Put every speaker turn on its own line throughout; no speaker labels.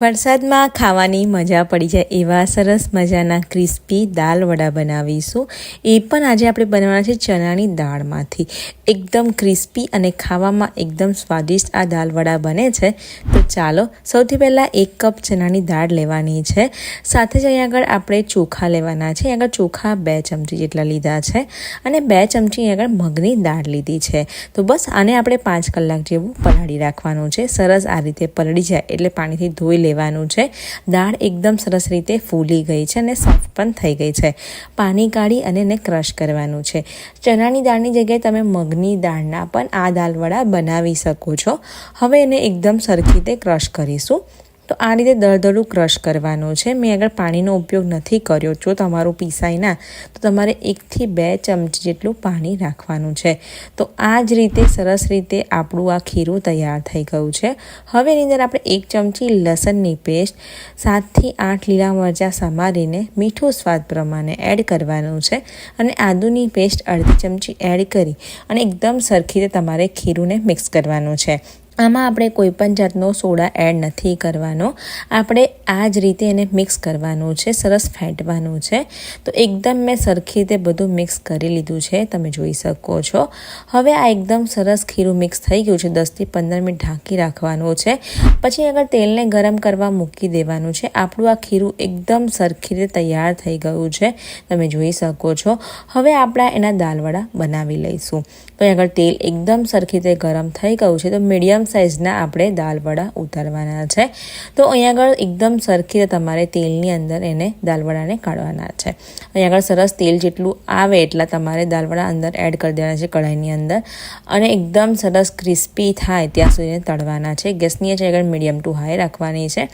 વરસાદમાં ખાવાની મજા પડી જાય એવા સરસ મજાના ક્રિસ્પી દાલ વડા બનાવીશું. એ પણ આજે આપણે બનાવવાના છે ચણાની દાળમાંથી. એકદમ ક્રિસ્પી અને ખાવામાં એકદમ સ્વાદિષ્ટ આ દાલ વડા બને છે. તો ચાલો, સૌથી પહેલાં એક કપ ચણાની દાળ લેવાની છે. સાથે જ અહીં આગળ આપણે ચોખા લેવાના છે. આગળ ચોખા બે ચમચી જેટલા લીધા છે અને બે ચમચી આગળ મગની દાળ લીધી છે. તો બસ આને આપણે પાંચ કલાક જેવું પલાળી રાખવાનું છે. સરસ આ રીતે પલળી જાય એટલે પાણીથી ધોઈ લેવાનું છે. દાળ એકદમ સરસ રીતે ફૂલી ગઈ છે અને સોફ્ટ પણ થઈ ગઈ છે. પાણી કાઢી અને એને ક્રશ કરવાનું છે. ચણાની દાળની જગ્યાએ તમે મગની દાળના પણ આ દાલવડા બનાવી શકો છો. હવે એને એકદમ સરખી રીતે ક્રશ કરીશું. તો આ રીતે દળદળું ક્રશ કરવાનું છે. મેં આગળ પાણીનો ઉપયોગ નથી કર્યો. જો તમારું પીસાય ના, તો તમારે એકથી બે ચમચી જેટલું પાણી રાખવાનું છે. તો આ જ રીતે સરસ રીતે આપણું આ ખીરું તૈયાર થઈ ગયું છે. હવે એની અંદર આપણે એક ચમચી લસણની પેસ્ટ, સાતથી આઠ લીલા મરચાં સમારીને મીઠું સ્વાદ પ્રમાણે એડ કરવાનું છે. અને આદુની પેસ્ટ અડધી ચમચી એડ કરી અને એકદમ સરખી રીતે તમારે ખીરુંને મિક્સ કરવાનું છે. આમાં આપણે કોઈ પણ જાતનો સોડા એડ નથી કરવાનો. આપણે આ જ રીતે એને મિક્સ કરવાનું છે, સરસ ફેંટવાનું છે. તો એકદમ મેં સરખી રીતે બધું મિક્સ કરી લીધું છે, તમે જોઈ શકો છો. હવે આ એકદમ સરસ ખીરું મિક્સ થઈ ગયું છે દસથી પંદર મિનિટ ઢાંકી રાખવાનું છે. પછી આગળ તેલને ગરમ કરવા મૂકી દેવાનું છે, આપણું આ ખીરું એકદમ સરખી રીતે તૈયાર થઈ ગયું છે, તમે જોઈ શકો છો. હવે આપણા એના દાલવડા બનાવી લઈશું. તો આગળ તેલ એકદમ સરખી રીતે ગરમ થઈ ગયું છે, તો મીડિયમ સાઇઝના આપણે દાલવડા ઉતારવાના છે. તો અહીંયા આગળ એકદમ સરખી તમારે તેલની અંદર એને દાલવડાને કાઢવાના છે. અહીંયા આગળ સરસ તેલ જેટલું આવે એટલા તમારે દાલવડા અંદર એડ કરી દેવાના છે કઢાઈની અંદર. અને એકદમ સરસ ક્રિસ્પી થાય ત્યાં સુધી તળવાના છે. ગેસની આગળ મીડિયમ ટુ હાઈ રાખવાની છે.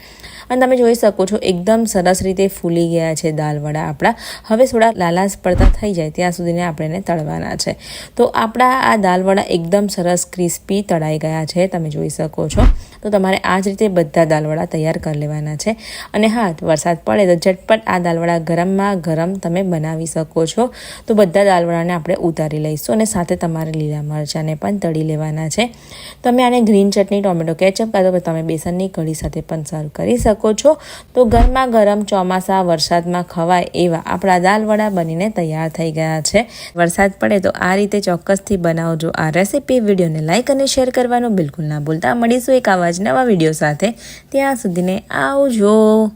અને તમે જોઈ શકો છો એકદમ સરસ રીતે ફૂલી ગયા છે દાલવડા આપણા. હવે થોડા લાલાશ પડતા થઈ જાય ત્યાં સુધીને આપણે એને તળવાના છે. તો આપણા આ દાલવડા એકદમ સરસ ક્રિસ્પી તળાઈ ગયા છે. તમે જોઈ શકો છો. તો તમારે આ જ રીતે બધા દાલવડા તૈયાર કરી લેવાના છે. અને હા, વરસાદ પડે તો ઝટપટ આ દાલવડા ગરમમાં ગરમ તમે બનાવી શકો છો. તો બધા દાલવડાને આપણે ઉતારી લઈશું અને સાથે તમારે લીલા મરચાંને પણ તળી લેવાના છે. તમે આને ગ્રીન ચટણી, ટોમેટો, કેચઅપ કાં તો તમે બેસનની કઢી સાથે પણ સર્વ કરી શકો છો. તો ગરમા ગરમ ચોમાસા, વરસાદમાં ખવાય એવા આપણા દાલવડા બનીને તૈયાર થઈ ગયા છે. વરસાદ પડે તો આ રીતે ચોક્કસથી બનાવજો આ રેસીપી. વિડીયોને લાઇક અને શેર કરવાનું બિલકુલ ના ભૂલતા મળીશું એક આવા જ નવા વીડિયો સાથે. ત્યાં સુધીને આવજો.